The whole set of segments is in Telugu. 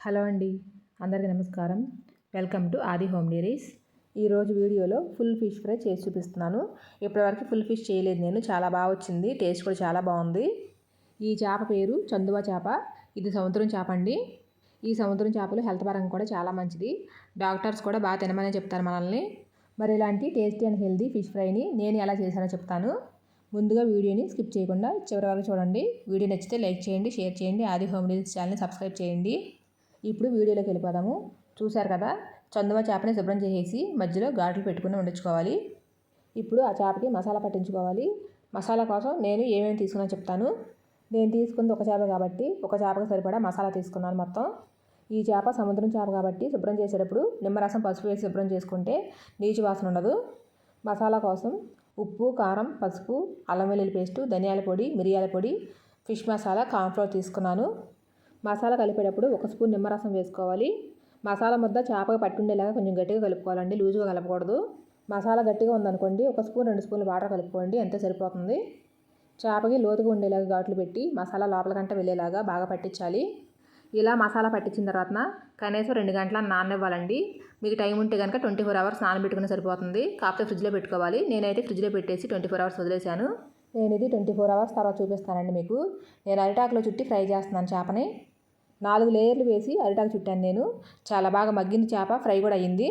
హలో అండి అందరికీ నమస్కారం. Welcome to Aadi home diaries. ఈరోజు వీడియోలో ఫుల్ ఫిష్ ఫ్రై చేసి చూపిస్తున్నాను. ఇప్పటివరకు ఫుల్ ఫిష్ చేయలేదు నేను చాలా బాగా వచ్చింది టేస్ట్ కూడా చాలా బాగుంది. ఈ చేప పేరు చందువ చేప ఇది సముద్రం చేప అండి. ఈ సముద్రం చేపలు హెల్త్ పరంగా కూడా చాలా మంచిది. డాక్టర్స్ కూడా బాగా తినమనే చెప్తారు మనల్ని. మరి ఇలాంటి టేస్టీ అండ్ హెల్తీ ఫిష్ ఫ్రైని నేను ఎలా చేశానో చెప్తాను. ముందుగా వీడియోని స్కిప్ చేయకుండా చివరి వరకు చూడండి. వీడియో నచ్చితే లైక్ చేయండి షేర్ చేయండి. ఆది హోమ్ డీల్స్ ఛానల్ని సబ్స్క్రైబ్ చేయండి. ఇప్పుడు వీడియోలోకి వెళ్ళిపోదాము. చూశారు కదా? చందువ చేపని శుభ్రం చేసేసి మధ్యలో ఘాట్లు పెట్టుకుని వండించుకోవాలి. ఇప్పుడు ఆ చేపకి మసాలా పట్టించుకోవాలి. మసాలా కోసం నేను ఏమేమి తీసుకున్నా చెప్తాను. నేను తీసుకుంది ఒక చేప కాబట్టి ఒక చేపకు సరిపడా మసాలా తీసుకున్నాను మొత్తం. ఈ చేప సముద్రం చేప కాబట్టి శుభ్రం చేసేటప్పుడు నిమ్మరసం పసుపు వేసి శుభ్రం చేసుకుంటే నీచు వాసన ఉండదు. మసాలా కోసం ఉప్పు కారం పసుపు అల్లం వెల్లుల్లి పేస్టు ధనియాల పొడి మిరియాల పొడి ఫిష్ మసాలా కార్న్ఫ్లోర్ తీసుకున్నాను. మసాలా కలిపేటప్పుడు ఒక స్పూన్ నిమ్మరసం వేసుకోవాలి. మసాలా ముద్ద చేపగా పట్టుండేలాగా కొంచెం గట్టిగా కలుపుకోవాలండి. లూజుగా కలపకూడదు. మసాలా గట్టిగా ఉందనుకోండి ఒక స్పూన్ రెండు స్పూన్లు వాటర్ కలుపుకోండి అంతే సరిపోతుంది. చేపకి లోతుగా ఉండేలాగా ఘాట్లు పెట్టి మసాలా లోపలికంట వెళ్ళేలాగా బాగా పట్టించాలి. ఇలా మసాలా పట్టించిన తర్వాత కనీసం రెండు గంటల నాననివ్వాలండి. మీకు టైం ఉంటే కనుక ట్వంటీ ఫోర్ అవర్స్ నానబెట్టుకుని సరిపోతుంది. కాకపోతే ఫ్రిడ్జ్లో పెట్టుకోవాలి. నేనైతే ఫ్రిడ్జ్లో పెట్టేసి ట్వంటీ ఫోర్ అవర్స్ వదిలేశాను. నేను ఇది ట్వంటీ ఫోర్ అవర్స్ తర్వాత చూపిస్తానండి మీకు. నేను అరిటాకులో చుట్టి ఫ్రై చేస్తున్నాను చేపని. నాలుగు లేయర్లు వేసి అరిటాకు చుట్టాను నేను. చాలా బాగా మగ్గింది చేప ఫ్రై కూడా అయ్యింది.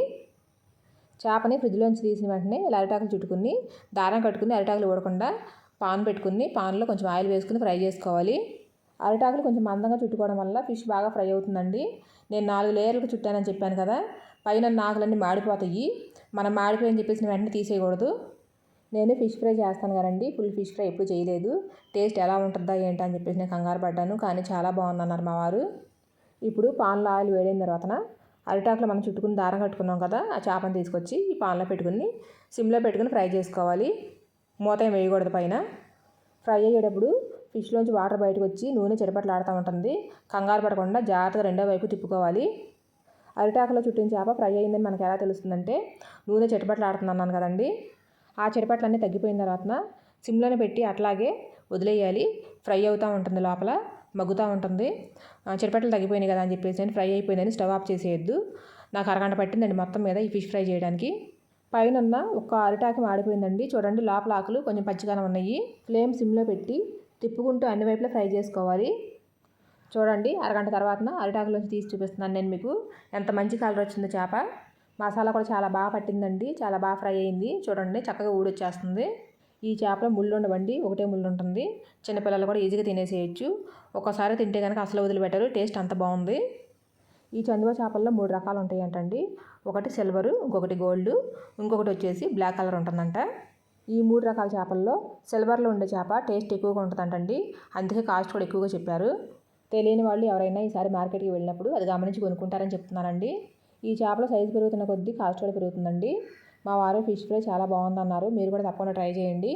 చేపని ఫ్రిడ్జ్లోంచి తీసిన వెంటనే ఇలా అరిటాకులు చుట్టుకుని దారం కట్టుకుని అరిటాకులు ఊడకుండా పాన్ పెట్టుకుని పాన్లో కొంచెం ఆయిల్ వేసుకుని ఫ్రై చేసుకోవాలి. అరిటాకులు కొంచెం మందంగా చుట్టుకోవడం వల్ల ఫిష్ బాగా ఫ్రై అవుతుందండి. నేను నాలుగు లేయర్లకు చుట్టానని చెప్పాను కదా పైన నాకులన్నీ మాడిపోతాయి. మనం మాడిపోయని చెప్పేసి వెంటనే తీసేయకూడదు. నేను ఫిష్ ఫ్రై చేస్తాను కదండి. ఫుల్ ఫిష్ ఫ్రై ఎప్పుడు చేయలేదు. టేస్ట్ ఎలా ఉంటుందా ఏంటని అని చెప్పేసి నేను కంగారు పడ్డాను. కానీ చాలా బాగుందన్నారు మా వారు. ఇప్పుడు పాన్లో ఆయిల్ వేడైన తర్వాత అరిటాకులో మనం చుట్టుకుని దారం కట్టుకున్నాం కదా ఆ చేపను తీసుకొచ్చి ఈ పాన్లో పెట్టుకుని సిమ్లో పెట్టుకుని ఫ్రై చేసుకోవాలి. మూత ఏం వేయకూడదు పైన. ఫ్రై అయ్యేటప్పుడు ఫిష్లోంచి వాటర్ బయటకు వచ్చి నూనె చెడపట్లాడుతూ ఉంటుంది. కంగారు పడకుండా జాగ్రత్తగా రెండో వైపు తిప్పుకోవాలి. అరిటాకులో చుట్టిన చేప ఫ్రై అయిందని మనకు ఎలా తెలుస్తుందంటే నూనె ఆడుతుంది అన్నాను కదండి. ఆ చెడిపట్లన్నీ తగ్గిపోయిన తర్వాత సిమ్లోనే పెట్టి అట్లాగే వదిలేయాలి. ఫ్రై అవుతూ ఉంటుంది లోపల మగ్గుతూ ఉంటుంది. చెడిపట్లు తగ్గిపోయినాయి కదా అని చెప్పేసి నేను ఫ్రై అయిపోయిందని స్టవ్ ఆఫ్ చేసేయద్దు. నాకు అరగంట పట్టిందండి మొత్తం మీద ఈ ఫిష్ ఫ్రై చేయడానికి. పైన ఒక అరిటాకు మాడిపోయిందండి. చూడండి లోపల ఆకులు కొంచెం పచ్చిగానే ఉన్నాయి. ఫ్లేమ్ సిమ్లో పెట్టి తిప్పుకుంటూ అన్ని వైపులా ఫ్రై చేసుకోవాలి. చూడండి అరగంట తర్వాత అరిటాకులోంచి తీసి చూపిస్తున్నాను నేను మీకు. ఎంత మంచి కలర్ వచ్చిందో చేప. మసాలా కూడా చాలా బాగా పట్టిందండి. చాలా బాగా ఫ్రై అయింది. చూడండి చక్కగా ఊడొచ్చేస్తుంది. ఈ చేపలో ముళ్ళు ఉండవండి. ఒకటే ముళ్ళు ఉంటుంది. చిన్నపిల్లలు కూడా ఈజీగా తినేసేయచ్చు. ఒక్కసారి తింటే కనుక అసలు వదిలిపెట్టరు. టేస్ట్ అంత బాగుంది. ఈ చందువ చేపల్లో మూడు రకాలు ఉంటాయి అంటండి ఒకటి సిల్వరు ఇంకొకటి గోల్డ్ ఇంకొకటి వచ్చేసి బ్లాక్ కలర్ ఉంటుందంట. ఈ మూడు రకాల చేపల్లో సిల్వర్లో ఉండే చేప టేస్ట్ ఎక్కువగా ఉంటుందంటండి. అందుకే కాస్ట్ కూడా ఎక్కువగా చెప్పారు. తెలియని వాళ్ళు ఎవరైనా ఈసారి మార్కెట్కి వెళ్ళినప్పుడు అది గమనించి కొనుక్కుంటారని చెప్తున్నారండి ఈ చేపల సైజు పెరుగుతున్న కొద్దీ కాస్ట్ కూడా పెరుగుతుందండి. మా వారు ఫిష్ ఫ్రై చాలా బాగుందన్నారు. మీరు కూడా తప్పకుండా ట్రై చేయండి.